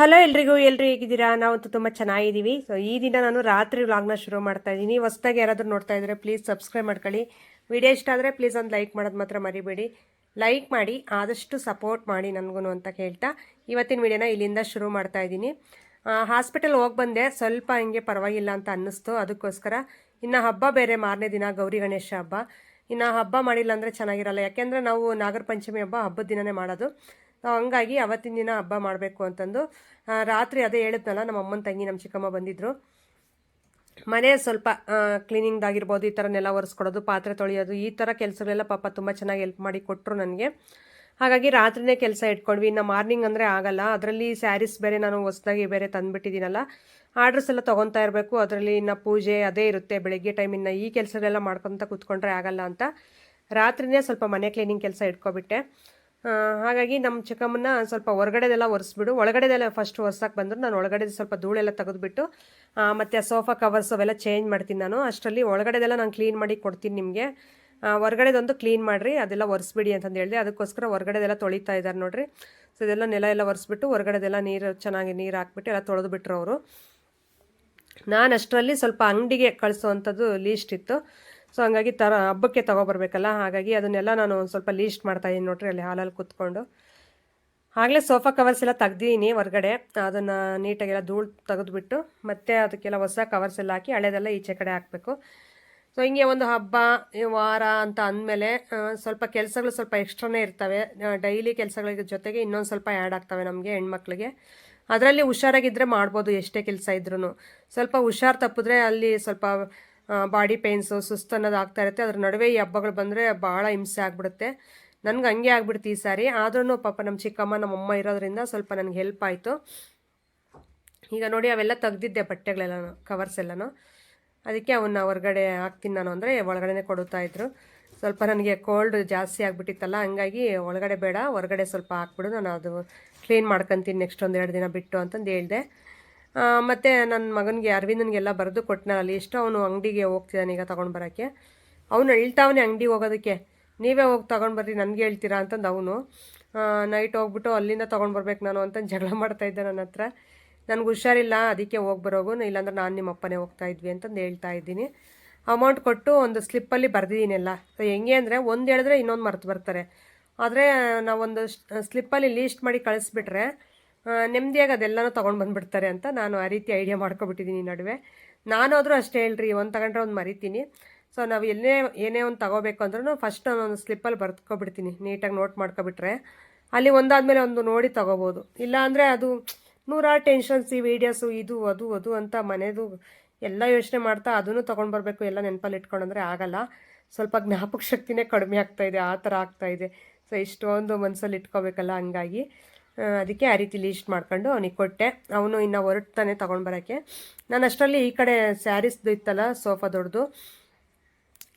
Hello ಎಲ್ರಿಗೂ, ಎಲ್ರು ಹೇಗಿದ್ದೀರಾ? ನಾವಂತೂ ತುಂಬ ಚೆನ್ನಾಗಿದ್ದೀವಿ. ಸೊ ಈ ದಿನ ನಾನು ರಾತ್ರಿ ವ್ಲಾಗ್ನ ಶುರು ಮಾಡ್ತಾ ಇದ್ದೀನಿ. ಹೊಸ್ದಾಗಿ ಯಾರಾದರೂ ನೋಡ್ತಾ ಇದ್ರೆ ಪ್ಲೀಸ್ ಸಬ್ಸ್ಕ್ರೈಬ್ ಮಾಡ್ಕೊಳ್ಳಿ. ವಿಡಿಯೋ ಇಷ್ಟ ಆದರೆ ಪ್ಲೀಸ್ ಒಂದು ಲೈಕ್ ಮಾಡೋದು ಮಾತ್ರ ಮರಿಬೇಡಿ. ಲೈಕ್ ಮಾಡಿ, ಆದಷ್ಟು ಸಪೋರ್ಟ್ ಮಾಡಿ ನನಗೂ ಅಂತ ಕೇಳ್ತಾ ಇವತ್ತಿನ ವಿಡಿಯೋನ ಇಲ್ಲಿಂದ ಶುರು ಮಾಡ್ತಾ ಇದ್ದೀನಿ. ಹಾಸ್ಪಿಟಲ್ ಹೋಗಿ ಬಂದೆ. ಸ್ವಲ್ಪ ಹಿಂಗೆ ಪರವಾಗಿಲ್ಲ ಅಂತ ಅನ್ನಿಸ್ತು. ಅದಕ್ಕೋಸ್ಕರ ಇನ್ನು ಹಬ್ಬ ಬೇರೆ, ಮಾರನೇ ದಿನ ಗೌರಿ ಗಣೇಶ ಹಬ್ಬ. ಇನ್ನು ಹಬ್ಬ ಮಾಡಿಲ್ಲ ಅಂದರೆ ಚೆನ್ನಾಗಿರಲ್ಲ. ಯಾಕೆಂದರೆ ನಾವು ನಾಗರ ಪಂಚಮಿ ಹಬ್ಬ ಹಬ್ಬದ ದಿನನೇ ಮಾಡೋದು. ಸೊ ಹಂಗಾಗಿ ಅವತ್ತಿನ ದಿನ ಹಬ್ಬ ಮಾಡಬೇಕು ಅಂತಂದು ರಾತ್ರಿ ಅದೇ ಹೇಳಿದ್ನಲ್ಲ, ನಮ್ಮ ಅಮ್ಮನ ತಂಗಿ, ನಮ್ಮ ಚಿಕ್ಕಮ್ಮ ಬಂದಿದ್ದರು ಮನೆ ಸ್ವಲ್ಪ ಕ್ಲೀನಿಂಗ್ ಆಗಿರ್ಬೋದು, ಈ ಥರನೆಲ್ಲ ಒರೆಸ್ಕೊಡೋದು, ಪಾತ್ರೆ ತೊಳೆಯೋದು, ಈ ಥರ ಕೆಲಸಗಳೆಲ್ಲ ಪಾಪ ತುಂಬ ಚೆನ್ನಾಗಿ ಹೆಲ್ಪ್ ಮಾಡಿ ಕೊಟ್ಟರು ನನಗೆ. ಹಾಗಾಗಿ ರಾತ್ರಿನೇ ಕೆಲಸ ಇಟ್ಕೊಂಡ್ವಿ. ಇನ್ನು ಮಾರ್ನಿಂಗ್ ಅಂದರೆ ಆಗಲ್ಲ. ಅದರಲ್ಲಿ ಸ್ಯಾರೀಸ್ ಬೇರೆ ನಾನು ಹೊಸ್ದಾಗಿ ಬೇರೆ ತಂದುಬಿಟ್ಟಿದ್ದೀನಲ್ಲ ಆರ್ಡ್ರಸ್ ಎಲ್ಲ ತೊಗೊತಾ ಇರಬೇಕು. ಅದರಲ್ಲಿ ಇನ್ನು ಪೂಜೆ ಅದೇ ಇರುತ್ತೆ. ಬೆಳಗ್ಗೆ ಟೈಮ್ ಇನ್ನು ಈ ಕೆಲಸಗಳೆಲ್ಲ ಮಾಡ್ಕೊತ ಕೂತ್ಕೊಂಡ್ರೆ ಆಗಲ್ಲ ಅಂತ. ರಾತ್ರಿನೇ ಸ್ವಲ್ಪ ಮನೆ ಕ್ಲೀನಿಂಗ್ ಕೆಲಸ ಇಟ್ಕೊಬಿಟ್ಟೆ. ಹಾಗಾಗಿ ನಮ್ಮ ಚಿಕ್ಕಮ್ಮನ ಸ್ವಲ್ಪ ಹೊರಗಡೆದೆಲ್ಲ ಒರೆಸ್ಬಿಡು. ಒಳಗಡೆದೆಲ್ಲ ಫಸ್ಟ್ ಒರ್ಸಕ್ಕೆ ಬಂದರು ನಾನು ಒಳಗಡೆ ಸ್ವಲ್ಪ ಧೂಳೆಲ್ಲ ತೆಗೆದುಬಿಟ್ಟು ಮತ್ತು ಆ ಸೋಫಾ ಕವರ್ಸ್ ಅವೆಲ್ಲ ಚೇಂಜ್ ಮಾಡ್ತೀನಿ ನಾನು. ಅಷ್ಟರಲ್ಲಿ ಒಳಗಡೆದೆಲ್ಲ ನಾನು ಕ್ಲೀನ್ ಮಾಡಿ ಕೊಡ್ತೀನಿ ನಿಮಗೆ. ಹೊರಗಡೆದೊಂದು ಕ್ಲೀನ್ ಮಾಡಿರಿ, ಅದೆಲ್ಲ ಒರೆಸ್ಬಿಡಿ ಅಂತಂದು ಹೇಳಿದೆ. ಅದಕ್ಕೋಸ್ಕರ ಹೊರಗಡೆದೆಲ್ಲ ತೊಳಿತಾ ಇದ್ದಾರೆ ನೋಡಿರಿ. ಸೊ ಇದೆಲ್ಲ ನೆಲ ಎಲ್ಲ ಒರೆಸ್ಬಿಟ್ಟು ಹೊರಗಡೆದೆಲ್ಲ ನೀರು, ಚೆನ್ನಾಗಿ ನೀರು ಹಾಕ್ಬಿಟ್ಟು ಎಲ್ಲ ತೊಳೆದು ಬಿಟ್ರು ಅವರು. ನಾನು ಅಷ್ಟರಲ್ಲಿ ಸ್ವಲ್ಪ ಅಂಗಡಿಗೆ ಕಳಿಸೋವಂಥದ್ದು ಲೀಸ್ಟ್ ಇತ್ತು. ಸೊ ಹಂಗಾಗಿ ತರ ಹಬ್ಬಕ್ಕೆ ತೊಗೊಬರ್ಬೇಕಲ್ಲ ಹಾಗಾಗಿ ಅದನ್ನೆಲ್ಲ ನಾನು ಸ್ವಲ್ಪ ಲೀಸ್ಟ್ ಮಾಡ್ತಾಯಿದ್ದೀನಿ ನೋಡ್ರಿ, ಅಲ್ಲಿ ಹಾಲಲ್ಲಿ ಕೂತ್ಕೊಂಡು. ಆಗಲೇ ಸೋಫಾ ಕವರ್ಸ್ ಎಲ್ಲ ತೆಗ್ದಿದ್ದೀನಿ ಹೊರಗಡೆ. ಅದನ್ನು ನೀಟಾಗೆಲ್ಲ ಧೂಳು ತೆಗೆದುಬಿಟ್ಟು, ಮತ್ತೆ ಅದಕ್ಕೆಲ್ಲ ಹೊಸ ಕವರ್ಸ್ ಎಲ್ಲ ಹಾಕಿ ಹಳೆದೆಲ್ಲ ಈಚೆ ಕಡೆ ಹಾಕಬೇಕು. ಸೊ ಹಿಂಗೆ ಒಂದು ಹಬ್ಬ ವಾರ ಅಂತ ಅಂದಮೇಲೆ ಸ್ವಲ್ಪ ಕೆಲಸಗಳು ಸ್ವಲ್ಪ ಎಕ್ಸ್ಟ್ರಾನೇ ಇರ್ತವೆ. ಡೈಲಿ ಕೆಲಸಗಳ ಜೊತೆಗೆ ಇನ್ನೊಂದು ಸ್ವಲ್ಪ ಆ್ಯಡ್ ಆಗ್ತವೆ ನಮಗೆ ಹೆಣ್ಮಕ್ಳಿಗೆ. ಅದರಲ್ಲಿ ಹುಷಾರಾಗಿದ್ದರೆ ಮಾಡ್ಬೋದು ಎಷ್ಟೇ ಕೆಲಸ ಇದ್ರೂ ಸ್ವಲ್ಪ ಹುಷಾರು ತಪ್ಪಿದ್ರೆ ಅಲ್ಲಿ ಸ್ವಲ್ಪ ಬಾಡಿ ಪೇನ್ಸು ಸುಸ್ತು ಅನ್ನೋದು ಆಗ್ತಾ ಇರುತ್ತೆ. ಅದ್ರ ನಡುವೆ ಈ ಹಬ್ಬಗಳು ಬಂದರೆ ಭಾಳ ಹಿಂಸೆ ಆಗ್ಬಿಡುತ್ತೆ. ನನಗೆ ಹಂಗೆ ಆಗ್ಬಿಡ್ತು ಈ ಸಾರಿ. ಆದ್ರೂ ಪಾಪ ನಮ್ಮ ಚಿಕ್ಕಮ್ಮ ನಮ್ಮ ಅಮ್ಮ ಇರೋದ್ರಿಂದ ಸ್ವಲ್ಪ ನನಗೆ ಹೆಲ್ಪ್ ಆಯಿತು. ಈಗ ನೋಡಿ ಅವೆಲ್ಲ ತೆಗ್ದಿದ್ದೆ ಬಟ್ಟೆಗಳೆಲ್ಲನೂ ಕವರ್ಸ್ ಎಲ್ಲನೂ. ಅದಕ್ಕೆ ಅವನ್ನ ಹೊರಗಡೆ ಹಾಕ್ತೀನಿ ನಾನು ಅಂದರೆ ಒಳಗಡೆನೇ ಕೊಡುತ್ತಾ ಇದ್ರು. ಸ್ವಲ್ಪ ನನಗೆ ಕೋಲ್ಡ್ ಜಾಸ್ತಿ ಆಗಿಬಿಟ್ಟಿತ್ತಲ್ಲ, ಹಂಗಾಗಿ ಒಳಗಡೆ ಬೇಡ, ಹೊರಗಡೆ ಸ್ವಲ್ಪ ಹಾಕ್ಬಿಡು, ನಾನು ಅದು ಕ್ಲೀನ್ ಮಾಡ್ಕೊತೀನಿ ನೆಕ್ಸ್ಟ್ ಒಂದು ಎರಡು ದಿನ ಬಿಟ್ಟು ಅಂತಂದು ಹೇಳಿದೆ. ಮತ್ತು ನನ್ನ ಮಗನಿಗೆ ಅರವಿಂದನಿಗೆಲ್ಲ ಬರೆದು ಕೊಟ್ಟನಲ್ಲ ಇಷ್ಟು ಅವನು ಅಂಗಡಿಗೆ ಹೋಗ್ತಿದ್ದಾನೆ ಈಗ ತೊಗೊಂಡು ಬರೋಕ್ಕೆ. ಅವನು ಹೇಳ್ತಾವನೆ ಅಂಗಡಿಗೆ ಹೋಗೋದಕ್ಕೆ. ನೀವೇ ಹೋಗಿ ತೊಗೊಂಡು ಬರ್ರಿ, ನನಗೆ ಹೇಳ್ತೀರಾ ಅಂತಂದು ಅವನು. ನೈಟ್ ಹೋಗ್ಬಿಟ್ಟು ಅಲ್ಲಿಂದ ತೊಗೊಂಡು ಬರ್ಬೇಕು ನಾನು ಅಂತ ಜಗಳ ಮಾಡ್ತಾಯಿದ್ದೆ ನನ್ನ ಹತ್ರ. ನನಗೆ ಹುಷಾರಿಲ್ಲ, ಅದಕ್ಕೆ ಹೋಗಿ ಬರೋಗು, ಇಲ್ಲಾಂದ್ರೆ ನಾನು ನಿಮ್ಮ ಅಪ್ಪನೇ ಹೋಗ್ತಾ ಇದ್ವಿ ಅಂತಂದು ಹೇಳ್ತಾ ಇದ್ದೀನಿ. ಅಮೌಂಟ್ ಕೊಟ್ಟು ಒಂದು ಸ್ಲಿಪ್ಪಲ್ಲಿ ಬರೆದಿದ್ದೀನಿ ಎಲ್ಲ. ಸೊ ಹೆಂಗೆ ಅಂದರೆ ಒಂದು ಹೇಳಿದ್ರೆ ಇನ್ನೊಂದು ಮರೆತು ಬರ್ತಾರೆ. ಆದರೆ ನಾವೊಂದು ಸ್ಲಿಪ್ಪಲ್ಲಿ ಲೀಸ್ಟ್ ಮಾಡಿ ಕಳಿಸ್ಬಿಟ್ರೆ ನೆಮ್ಮದಿಯಾಗಿ ಅದೆಲ್ಲನೂ ತೊಗೊಂಡು ಬಂದುಬಿಡ್ತಾರೆ ಅಂತ ನಾನು ಆ ರೀತಿ ಐಡಿಯಾ ಮಾಡ್ಕೊಬಿಟ್ಟಿದ್ದೀನಿ ನಡುವೆ. ನಾನಾದರೂ ಅಷ್ಟೇ ಹೇಳ್ರಿ, ಒಂದು ತಗೊಂಡ್ರೆ ಒಂದು ಮರಿತೀನಿ. ಸೊ ನಾವು ಎಲ್ಲೇ ಏನೇ ಒಂದು ತಗೋಬೇಕು ಅಂದ್ರೂ ಫಸ್ಟ್ ನಾನೊಂದು ಸ್ಲಿಪ್ಪಲ್ಲಿ ಬರ್ಕೊಬಿಡ್ತೀನಿ ನೀಟಾಗಿ ನೋಟ್ ಮಾಡ್ಕೊಬಿಟ್ರೆ. ಅಲ್ಲಿ ಒಂದಾದಮೇಲೆ ಒಂದು ನೋಡಿ ತೊಗೋಬೋದು. ಇಲ್ಲ ಅಂದರೆ ಅದು ನೂರಾರು ಟೆನ್ಷನ್ಸ್ ಈ ವೀಡಿಯೋಸು ಇದು, ಅದು ಅದು ಅಂತ ಮನೆದು ಎಲ್ಲ ಯೋಚನೆ ಮಾಡ್ತಾ ಅದನ್ನು ತೊಗೊಂಡು ಬರಬೇಕು, ಎಲ್ಲ ನೆನಪಲ್ಲಿ ಇಟ್ಕೊಂಡಂದ್ರೆ ಆಗಲ್ಲ. ಸ್ವಲ್ಪ ಜ್ಞಾಪಕ ಶಕ್ತಿನೇ ಕಡಿಮೆ ಆಗ್ತಾಯಿದೆ ಆ ಥರ ಆಗ್ತಾ ಇದೆ. ಸೊ ಇಷ್ಟೊಂದು ಮನಸ್ಸಲ್ಲಿ ಇಟ್ಕೋಬೇಕಲ್ಲ ಹಂಗಾಗಿ. ಅದಕ್ಕೆ ಆ ರೀತಿ ಲೀಸ್ಟ್ ಮಾಡ್ಕೊಂಡು ಅವನಿಗೆ ಕೊಟ್ಟೆ. ಅವನು ಇನ್ನು ಹೊರಟ್ತಾನೆ ತೊಗೊಂಡು ಬರೋಕ್ಕೆ ನಾನು ಅಷ್ಟರಲ್ಲಿ ಈ ಕಡೆ ಸ್ಯಾರೀಸ್ದು ಇತ್ತಲ್ಲ ಸೋಫಾ ದೊಡ್ಡದು.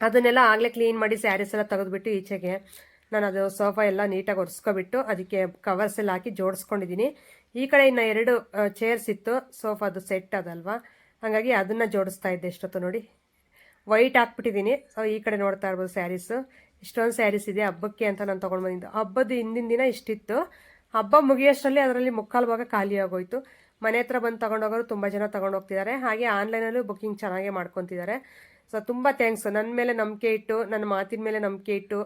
ಅದನ್ನೆಲ್ಲ ಆಗಲೇ ಕ್ಲೀನ್ ಮಾಡಿ ಸ್ಯಾರೀಸ್ ಎಲ್ಲ ತೆಗೆದುಬಿಟ್ಟು ಈಚೆಗೆ. ನಾನು ಅದು ಸೋಫಾ ಎಲ್ಲ ನೀಟಾಗಿ ಒರೆಸ್ಕೊಬಿಟ್ಟು ಅದಕ್ಕೆ ಕವರ್ಸ್ ಎಲ್ಲ ಹಾಕಿ ಜೋಡಿಸ್ಕೊಂಡಿದ್ದೀನಿ ಈ ಕಡೆ ಇನ್ನು ಎರಡು ಚೇರ್ಸ್ ಇತ್ತು. ಸೋಫಾದು ಸೆಟ್ ಅದಲ್ವಾ? ಹಾಗಾಗಿ ಅದನ್ನು ಜೋಡಿಸ್ತಾ ಇದ್ದೆ ಎಷ್ಟೊತ್ತು ನೋಡಿ. ವೈಟ್ ಹಾಕ್ಬಿಟ್ಟಿದ್ದೀನಿ ಸೊ ಈ ಕಡೆ ನೋಡ್ತಾ ಇರ್ಬೋದು ಸ್ಯಾರೀಸು ಇಷ್ಟೊಂದು ಸ್ಯಾರೀಸ್ ಇದೆ. ಹಬ್ಬಕ್ಕೆ ಅಂತ ನಾನು ತೊಗೊಂಡು ಬಂದಿದ್ದು ಹಬ್ಬದ ಹಿಂದಿನ ದಿನ ಇಷ್ಟಿತ್ತು. ಹಬ್ಬ ಮುಗಿಯೋಷ್ಟರಲ್ಲಿ ಅದರಲ್ಲಿ ಮುಕ್ಕಾಲು ಭಾಗ ಖಾಲಿ ಆಗೋಯ್ತು. ಮನೆ ಹತ್ರ ಬಂದು ತಗೊಂಡೋಗೋರು ತುಂಬ ಜನ ತಗೊಂಡೋಗ್ತಿದ್ದಾರೆ. ಹಾಗೆ ಆನ್ಲೈನಲ್ಲೂ ಬುಕ್ಕಿಂಗ್ ಚೆನ್ನಾಗೇ ಮಾಡ್ಕೊತಿದ್ದಾರೆ. ಸೊ ತುಂಬ ಥ್ಯಾಂಕ್ಸ್ ನನ್ನ ಮೇಲೆ ನಂಬಿಕೆ ಇಟ್ಟು, ನನ್ನ ಮಾತಿನ ಮೇಲೆ ನಂಬಿಕೆ ಇಟ್ಟು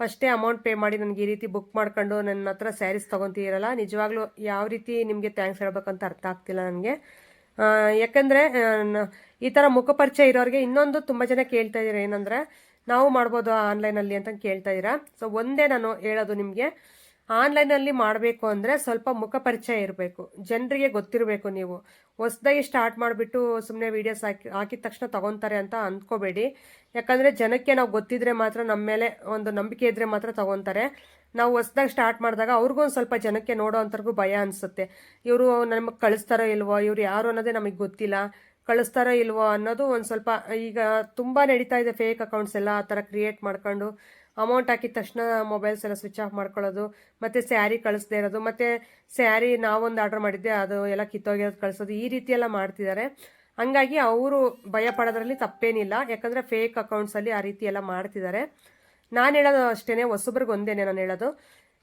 ಫಸ್ಟೇ ಅಮೌಂಟ್ ಪೇ ಮಾಡಿ ನನಗೆ ಈ ರೀತಿ ಬುಕ್ ಮಾಡ್ಕೊಂಡು ನನ್ನ ಹತ್ರ ಸ್ಯಾರೀಸ್ ತೊಗೊತಿದ್ದೀರಲ್ಲ, ನಿಜವಾಗ್ಲೂ ಯಾವ ರೀತಿ ನಿಮಗೆ ಥ್ಯಾಂಕ್ಸ್ ಹೇಳ್ಬೇಕಂತ ಅರ್ಥ ಆಗ್ತಿಲ್ಲ ನನಗೆ. ಯಾಕಂದರೆ ಈ ಥರ ಮುಖಪರಿಚಯ ಇರೋರಿಗೆ ಇನ್ನೊಂದು ತುಂಬ ಜನ ಕೇಳ್ತಾ ಇದ್ದೀರ ಏನಂದರೆ, ನಾವು ಮಾಡ್ಬೋದು ಆನ್ಲೈನಲ್ಲಿ ಅಂತ ಕೇಳ್ತಾ ಇದ್ದೀರಾ? ಸೊ ಒಂದೇ ನಾನು ಹೇಳೋದು ನಿಮಗೆ. ಆನ್ಲೈನಲ್ಲಿ ಮಾಡಬೇಕು ಅಂದರೆ ಸ್ವಲ್ಪ ಮುಖ ಪರಿಚಯ ಇರಬೇಕು. ಜನರಿಗೆ ಗೊತ್ತಿರಬೇಕು ನೀವು. ಹೊಸ್ದಾಗಿ ಸ್ಟಾರ್ಟ್ ಮಾಡಿಬಿಟ್ಟು ಸುಮ್ಮನೆ ವೀಡಿಯೋಸ್ ಹಾಕಿ, ಹಾಕಿದ ತಕ್ಷಣ ತಗೊತಾರೆ ಅಂತ ಅಂದ್ಕೋಬೇಡಿ. ಯಾಕಂದರೆ ಜನಕ್ಕೆ ನಾವು ಗೊತ್ತಿದ್ರೆ ಮಾತ್ರ ನಮ್ಮ ಮೇಲೆ ಒಂದು ನಂಬಿಕೆ ಇದ್ದರೆ ಮಾತ್ರ ತಗೊತಾರೆ. ನಾವು ಹೊಸದಾಗಿ ಸ್ಟಾರ್ಟ್ ಮಾಡಿದಾಗ ಅವ್ರಿಗೂ ಒಂದು ಸ್ವಲ್ಪ ಜನಕ್ಕೆ ನೋಡೋ ಅಂಥವ್ರಿಗೂ ಭಯ ಅನಿಸುತ್ತೆ. ಇವರು ನಮಗೆ ಕಳಿಸ್ತಾರೋ ಇಲ್ವೋ, ಇವ್ರು ಯಾರು ಅನ್ನೋದೇ ನಮಗೆ ಗೊತ್ತಿಲ್ಲ. ಕಳಿಸ್ತಾರೋ ಇಲ್ವೋ ಅನ್ನೋದು ಒಂದು ಸ್ವಲ್ಪ ಈಗ ತುಂಬ ನಡೀತಾ ಇದೆ ಫೇಕ್ ಅಕೌಂಟ್ಸ್ ಎಲ್ಲ ಆ ಥರ ಕ್ರಿಯೇಟ್ ಮಾಡ್ಕೊಂಡು. ಅಮೌಂಟ್ ಹಾಕಿದ ತಕ್ಷಣ ಮೊಬೈಲ್ಸ್ ಎಲ್ಲ ಸ್ವಿಚ್ ಆಫ್ ಮಾಡ್ಕೊಳ್ಳೋದು, ಮತ್ತು ಸ್ಯಾರಿ ಕಳಿಸ್ದೇ ಇರೋದು, ಮತ್ತು ಸ್ಯಾರಿ ನಾವೊಂದು ಆರ್ಡರ್ ಮಾಡಿದ್ದೆ, ಅದು ಎಲ್ಲ ಕಿತ್ತೋಗಿರೋದು ಕಳಿಸೋದು, ಈ ರೀತಿ ಎಲ್ಲ ಮಾಡ್ತಿದ್ದಾರೆ. ಹಂಗಾಗಿ ಅವರು ಭಯ ಪಡೋದ್ರಲ್ಲಿ ತಪ್ಪೇನಿಲ್ಲ, ಯಾಕಂದರೆ ಫೇಕ್ ಅಕೌಂಟ್ಸಲ್ಲಿ ಆ ರೀತಿ ಎಲ್ಲ ಮಾಡ್ತಿದ್ದಾರೆ. ನಾನು ಹೇಳೋದು ಅಷ್ಟೇ ಹೊಸಬ್ರಿಗೆ ಒಂದೇನೆ ನಾನು ಹೇಳೋದು.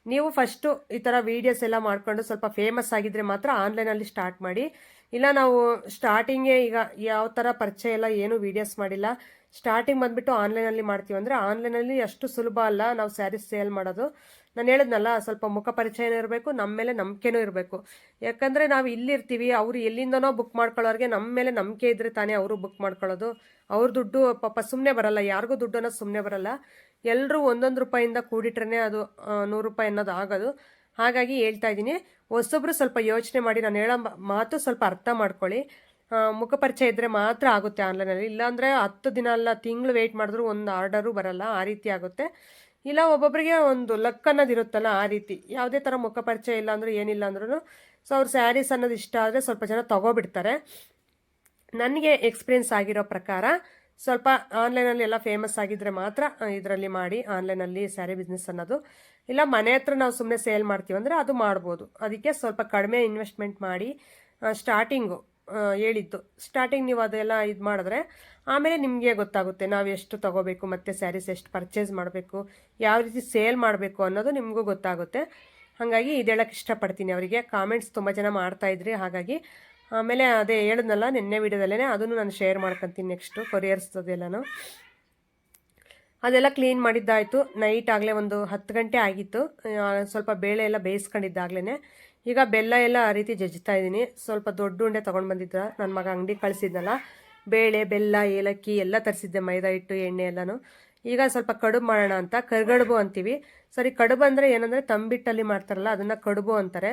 ನೀವು ಫಸ್ಟು ಈ ಥರ ವೀಡಿಯೋಸ್ ಎಲ್ಲ ಮಾಡಿಕೊಂಡು ಸ್ವಲ್ಪ ಫೇಮಸ್ ಆಗಿದ್ದರೆ ಮಾತ್ರ ಆನ್ಲೈನಲ್ಲಿ ಸ್ಟಾರ್ಟ್ ಮಾಡಿ. ಇಲ್ಲ ನಾವು ಸ್ಟಾರ್ಟಿಂಗೇ ಈಗ ಯಾವ ಥರ ಪರಿಚಯ ಎಲ್ಲ ಏನು ವೀಡಿಯೋಸ್ ಮಾಡಿಲ್ಲ ಸ್ಟಾರ್ಟಿಂಗ್ ಬಂದ್ಬಿಟ್ಟು ಆನ್ಲೈನಲ್ಲಿ ಮಾಡ್ತೀವಿ. ಅಂದರೆ ಆನ್ಲೈನಲ್ಲಿ ಅಷ್ಟು ಸುಲಭ ಅಲ್ಲ ನಾವು ಸ್ಯಾರೀಸ್ ಸೇಲ್ ಮಾಡೋದು. ನಾನು ಹೇಳಿದ್ನಲ್ಲ, ಸ್ವಲ್ಪ ಮುಖ ಪರಿಚಯನೂ ಇರಬೇಕು ನಮ್ಮ ಮೇಲೆ ನಂಬಿಕೆನೂ ಇರಬೇಕು. ಯಾಕಂದರೆ ನಾವು ಇಲ್ಲಿರ್ತೀವಿ, ಅವರು ಎಲ್ಲಿಂದನೋ ಬುಕ್ ಮಾಡ್ಕೊಳ್ಳೋರಿಗೆ ನಮ್ಮ ಮೇಲೆ ನಂಬಿಕೆ ಇದ್ದರೆ ತಾನೇ ಅವರು ಬುಕ್ ಮಾಡ್ಕೊಳ್ಳೋದು. ಅವ್ರ ದುಡ್ಡು ಪಾಪ ಸುಮ್ಮನೆ ಬರಲ್ಲ, ಯಾರಿಗೂ ದುಡ್ಡು ಅನ್ನೋದು ಸುಮ್ಮನೆ ಬರಲ್ಲ. ಎಲ್ಲರೂ ಒಂದೊಂದು ರೂಪಾಯಿಂದ ಕೂಡಿಟ್ರೇ ಅದು ನೂರು ರೂಪಾಯಿ ಅನ್ನೋದು ಆಗೋದು. ಹಾಗಾಗಿ ಹೇಳ್ತಾ ಇದ್ದೀನಿ, ಹೊಸೊಬ್ರು ಸ್ವಲ್ಪ ಯೋಚನೆ ಮಾಡಿ, ನಾನು ಹೇಳೋ ಮಾತು ಸ್ವಲ್ಪ ಅರ್ಥ ಮಾಡ್ಕೊಳ್ಳಿ. ಆ, ಮುಖ ಪರಿಚಯ ಇದ್ದರೆ ಮಾತ್ರ ಆಗುತ್ತೆ ಆನ್ಲೈನಲ್ಲಿ. ಇಲ್ಲಾಂದರೆ ಹತ್ತು ದಿನ ಅಲ್ಲ ತಿಂಗಳು ವೆಯ್ಟ್ ಮಾಡಿದ್ರು ಒಂದು ಆರ್ಡರು ಬರಲ್ಲ ಆ ರೀತಿ ಆಗುತ್ತೆ. ಇಲ್ಲ ಒಬ್ಬೊಬ್ಬರಿಗೆ ಒಂದು ಲಕ್ ಅನ್ನೋದು ಇರುತ್ತಲ್ಲ ಆ ರೀತಿ. ಯಾವುದೇ ಥರ ಮುಖಪರಿಚಯ ಇಲ್ಲ ಅಂದರೂ ಏನಿಲ್ಲ ಅಂದ್ರೂ ಸೊ ಅವ್ರ ಸ್ಯಾರೀಸ್ ಅನ್ನೋದು ಇಷ್ಟ ಆದರೆ ಸ್ವಲ್ಪ ಜನ ತಗೋಬಿಡ್ತಾರೆ. ನನಗೆ ಎಕ್ಸ್ಪೀರಿಯನ್ಸ್ ಆಗಿರೋ ಪ್ರಕಾರ ಸ್ವಲ್ಪ ಆನ್ಲೈನಲ್ಲಿ ಎಲ್ಲ ಫೇಮಸ್ ಆಗಿದ್ದರೆ ಮಾತ್ರ ಇದರಲ್ಲಿ ಮಾಡಿ ಆನ್ಲೈನಲ್ಲಿ ಸ್ಯಾರಿ ಬಿಸ್ನೆಸ್ ಅನ್ನೋದು. ಇಲ್ಲ ಮನೆ ಹತ್ರ ನಾವು ಸುಮ್ಮನೆ ಸೇಲ್ ಮಾಡ್ತೀವಿ ಅಂದರೆ ಅದು ಮಾಡ್ಬೋದು. ಅದಕ್ಕೆ ಸ್ವಲ್ಪ ಕಡಿಮೆ ಇನ್ವೆಸ್ಟ್ಮೆಂಟ್ ಮಾಡಿ ಸ್ಟಾರ್ಟಿಂಗು ಹೇಳಿದ್ದು. ಸ್ಟಾರ್ಟಿಂಗ್ ನೀವು ಅದೆಲ್ಲ ಇದು ಮಾಡಿದ್ರೆ ಆಮೇಲೆ ನಿಮಗೆ ಗೊತ್ತಾಗುತ್ತೆ ನಾವು ಎಷ್ಟು ತಗೋಬೇಕು, ಮತ್ತು ಸ್ಯಾರೀಸ್ ಎಷ್ಟು ಪರ್ಚೇಸ್ ಮಾಡಬೇಕು, ಯಾವ ರೀತಿ ಸೇಲ್ ಮಾಡಬೇಕು ಅನ್ನೋದು ನಿಮಗೂ ಗೊತ್ತಾಗುತ್ತೆ. ಹಾಗಾಗಿ ಇದು ಹೇಳಕ್ಕೆ ಇಷ್ಟಪಡ್ತೀನಿ ಅವರಿಗೆ. ಕಾಮೆಂಟ್ಸ್ ತುಂಬ ಜನ ಮಾಡ್ತಾಯಿದ್ರಿ ಹಾಗಾಗಿ ಆಮೇಲೆ ಅದೇ ಹೇಳಿದ್ನಲ್ಲ ನಿನ್ನೆ ವೀಡಿಯೋದಲ್ಲೇ ಅದನ್ನು ನಾನು ಶೇರ್ ಮಾಡ್ಕೊತೀನಿ ನೆಕ್ಸ್ಟು ಕೊರಿಯರ್ಸ್ದೆಲ್ಲನೂ ಅದೆಲ್ಲ ಕ್ಲೀನ್ ಮಾಡಿದ್ದಾಯಿತು. ನೈಟ್ ಆಗಲೇ ಒಂದು ಹತ್ತು ಗಂಟೆ ಆಗಿತ್ತು. ಸ್ವಲ್ಪ ಬೇಳೆ ಎಲ್ಲ ಬೇಯಿಸ್ಕೊಂಡಿದ್ದಾಗಲೇ ಈಗ ಬೆಲ್ಲ ಎಲ್ಲ ಆ ರೀತಿ ಜಜ್ತಾ ಇದ್ದೀನಿ. ಸ್ವಲ್ಪ ದೊಡ್ಡ ಉಂಡೆ ತೊಗೊಂಡು ಬಂದಿದ್ದ. ನನ್ನ ಮಗ ಅಂಗಡಿ ಕಳಿಸಿದ್ನಲ್ಲ. ಬೇಳೆ, ಬೆಲ್ಲ, ಏಲಕ್ಕಿ ಎಲ್ಲ ತರಿಸಿದ್ದೆ, ಮೈದಾ ಹಿಟ್ಟು, ಎಣ್ಣೆ ಎಲ್ಲನೂ. ಈಗ ಸ್ವಲ್ಪ ಕಡುಬು ಮಾಡೋಣ ಅಂತ. ಕರ್ಗಡುಬು ಅಂತೀವಿ. ಸರಿ, ಕಡುಬು ಅಂದರೆ ಏನಂದರೆ ತಂಬಿಟ್ಟಲ್ಲಿ ಮಾಡ್ತಾರಲ್ಲ, ಅದನ್ನು ಕಡುಬು ಅಂತಾರೆ.